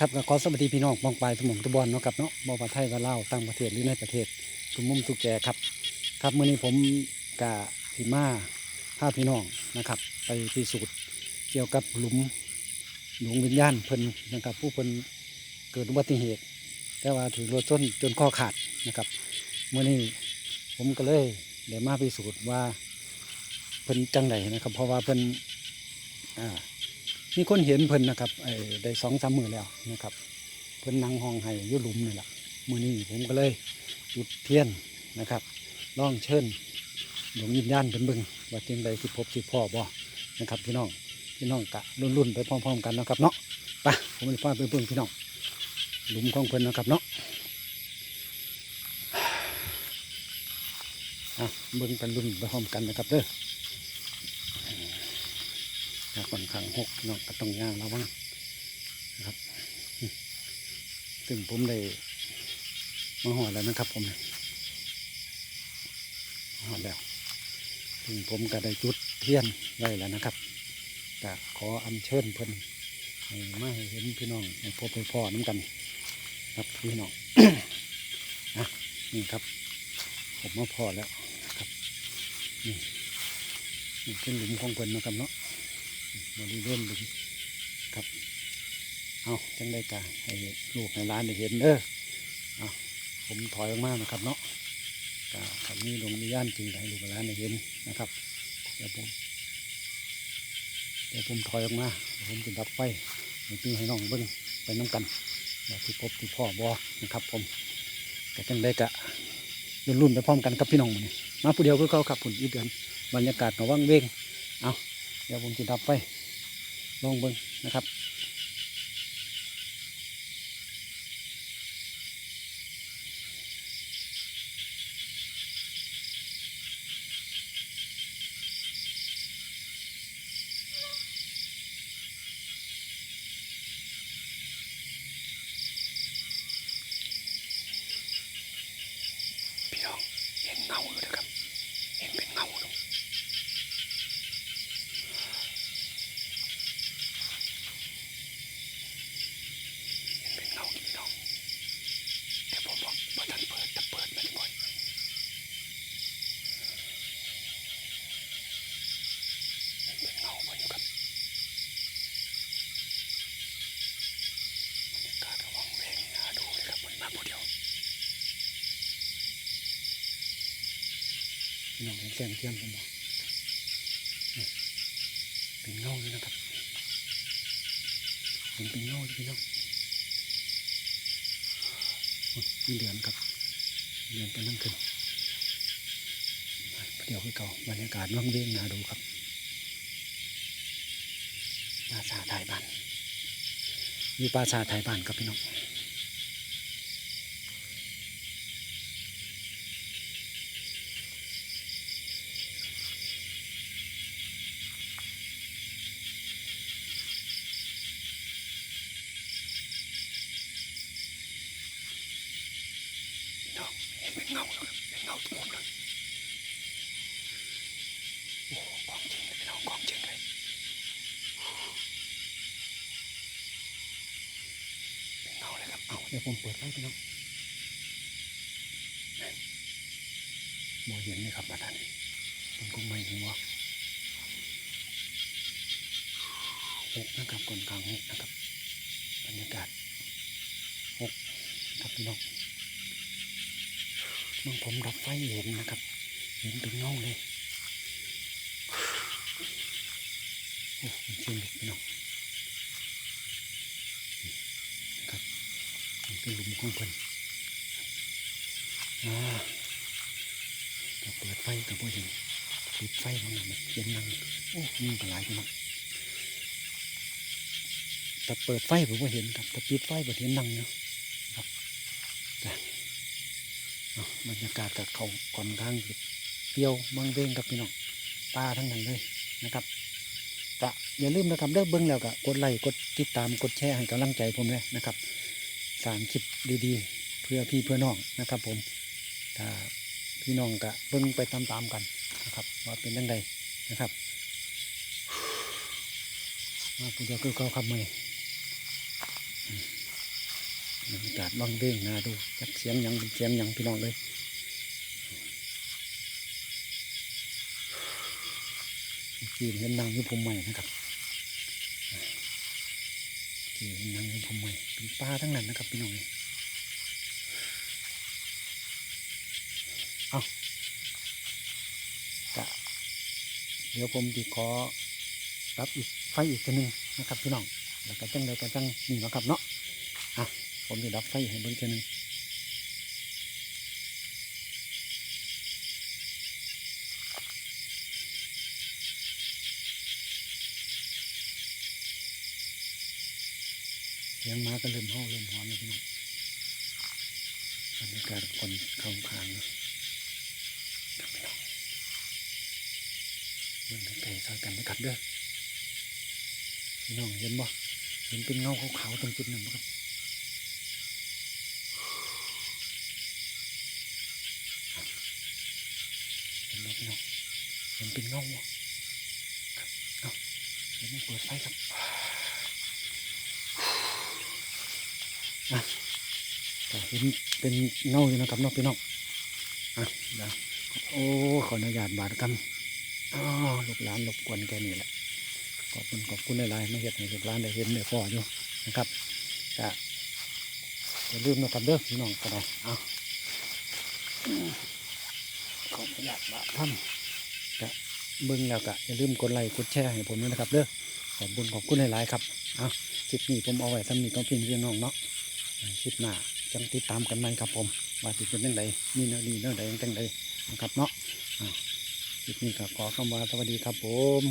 ครับก็ขอสวัสดีพี่น้องมองปลายสมองตะบอลเนาะครับเนาะบ่ว่าไทยว่าลาต่างประเทศหรือในประเทศทุกมุมทุกแก่ครับ ครับเมื้อนี้ผมกะสิมาพาพี่น้องนะครับ ไปพิสูจน์เกี่ยวกับหลุมหลวงวิญญาณเพิ่นนะครับ ผู้เพิ่นเกิดอุบัติเหตุ แต่ว่าถือรถชนจนข้อขาดนะครับเมื้อนี้ผมก็เลยได้มาพิสูจน์ว่าเพิ่นจังไดนะครับ เพราะว่าเพิ่นอ่า มีคนเห็นเพิ่นนะครับไอ้ได้สองสามมือแล้วนะครับ เพิ่นนั่งห้องไห้ยุหลุมนี่แหละมือนี้ผมก็เลยจุดเทียนนะครับล่องเชิญดวงวิญญาณเพิ่นเบิ่งว่าจังใดสิพบสิพ่อบ่นะครับพี่น้องพี่น้องกะรุ่นๆไปพร้อมๆกันนะครับเนาะไปผมจะพาไปเบิ่งพี่น้องหลุมของเพิ่นนะครับเนาะอะเบิ่งกันรุ่นไปพร้อมกันนะครับเด้อ ค่อนข้างหกเนาะก็ต้องย่างระวังนะครับ ซึ่งผมได้มาหอแล้วนะครับ ผมเนี่ยหอแล้วซึ่งผมก็ได้จุดเทียนไว้แล้วนะครับก็ขออัญเชิญเพิ่นให้มาให้เห็นพี่น้องให้พบให้พ่อน้ำกัน ครับพี่น้องอะนี่ครับ ผมมาพอแล้วครับนี่นี่เป็นหลุมของเพิ่นนะครับเนาะ บริเวณหลุมครับ เอาจังได้กาให้ลูกในร้านได้เห็นเด้อเอาผมถอยออกมานะครับเนาะกาคำนี้ลงมีย่านจริงให้ลูกในร้านได้เห็นนะครับ เดี๋ยวผมเดี๋ยวผมถอยออกมา ผมจะดับไฟให้พี่ให้น้องเบิ้งไปน้ำกันว่าที่พบที่พ่อบอนะครับ ผมแต่จังได้กะรุ่นรุ่นไปพร้อมกันกับพี่น้องหมื้อนี้มาผู้เดียวก็เขาขับผุนอีเดือนบรรยากาศกว่างเวงเอาเดี๋ยวผมจะดับไฟ ลองเบิ้งนะครับพี่น้องเห็นเงาอยู่นะครับ เห็นเป็นเงาอยู่ เห็นเป็นเงาอยู่พี่น้องเดี๋ยวผมบอกว่าท่านเปิดจะเปิดมันบ่อยเห็นเป็นเงาบ่อยู่ครับบรรยากาศระวังเวงน่าดูเลยครับมันมาผู้เดียวพี่ น้องเห็นแสงเทียนผมบอกเป็นเงาอยู่นะครับเห็นเป็นเงาพี่น้องมีเดือนครับเดือนกำลังขึ้นเดี๋ยวคือเก่าบรรยากาศว่างเว้งนาดูครับปราสาไทยบ้านมีปราสาทไทยบ้านครับพี่น้อง เห็นเป็นเงาเลยเป็นเงาทุกมุมเลยโอ้โหของจริงเลยพี่น้องของจริงเลยเป็นเงาเลยครับเอาเดี๋ยวผมเปิดไฟพี่น้องนั่นมองเห็นไหมครับอาจารย์มันคงไม่เห็นว่าหกนะครับก่อนกลางหกนะครับบรรยากาศหกครับพี่น้อง เมื่อผมดับไฟเห็นนะครับ เห็นเป็นเงาเลยโอ้มันเชื่อมลุกพี่น้องนี่ครับมันเป็นหลุมของเพิ่นอ่าถ้าเปิดไฟกับพ่เห็นปิดไฟมันน่ะมันเย็นนังโอ้ยิ่งกระไรพี่น้องถ้าเปิดไฟผมก็เห็นครับถ้าปิดไฟผมเห็นนังเนาะครับจ้ะ เอา บรรยากาศกับเขาค่อนข้างเปรี้ยวเมืองเวงกับพี่น้องตาทั้งนั้นเลยนะครับกะอย่าลืมนะครับเลิกเบิ้งแล้วก็กดไลค์กดติดตามกดแชร์ให้กำลังใจผมเลยนะครับสารคลิปดีๆ เพื่อพี่เพื่อน้องนะครับ ผมถ้าพี่น้องกะเบิ้งไปตามๆกันนะครับว่าเป็นยังไงนะครับมาผู้เดียวคือเขาคำเมย์อืมบรรยากาศบังเวงนาดูจักเสียงยังเป็นเสียงยังพี่น้องเลย กี้เห็นนางยุพมใหม่นะครับกี้เห็นนางยุพมใหม่เป็นป้าทั้งนั้นนะครับพี่น้องเอากะเดี๋ยวผมจะขอรับอีกไฟอีกตัวหนึ่งนะครับพี่น้องแล้วก็จังใดก็จังนี่นาะครับเนาะอะผมจะดับไฟให้เบิ่งเทีนึง สียงม้าก็เริ่มเห่าเริ่มหอนแล้วพี่น้องบรรยากาศคนเข้าคางนะพี่น้องเบิ่งไกลๆซอยกันนะครับเด้อพี่น้องเห็นบ่เห็นเป็นเงาขาวๆตรงจุดนั้นบ่ครับเห็นไหมพี่น้องเห็นเป็นเงาบ่ครับเอาเดี๋ยวผมเปิดไฟครับ อะเห็นเป็นเงาอยู่นะครับน้องพี่น้องอะเดี๋ยวโอ้ขออนุญาตบาดกันอ๋อลูกหลานรบกวนแกนี่แหละขอบคุณขอบคุณหลายๆไม่เห็นให้ลูกหลานได้เห็นได้พออยู่นะครับก็อย่าลืมนะครับเด้อพี่น้องก็ได้เอาขออนุญาตบาท่านกะเบิ่งแล้วกะอย่าลืมกดไลค์กดแชร์ให้ผมด้วยนะครับเด้อขอบคุณขอบคุณหลายๆครับเอาคลิปนี้ผมเอาไว้สำนีต้องพี่พี่น้องเนาะ คลิปหน้าจังติดตามกันไหมครับผมว่าติดเป็นยังไงมีแนวดีแนวใดจังใดนะครับเนาะอ่าคลิปนี้ก็ขอคำว่าสวัสดีครับผม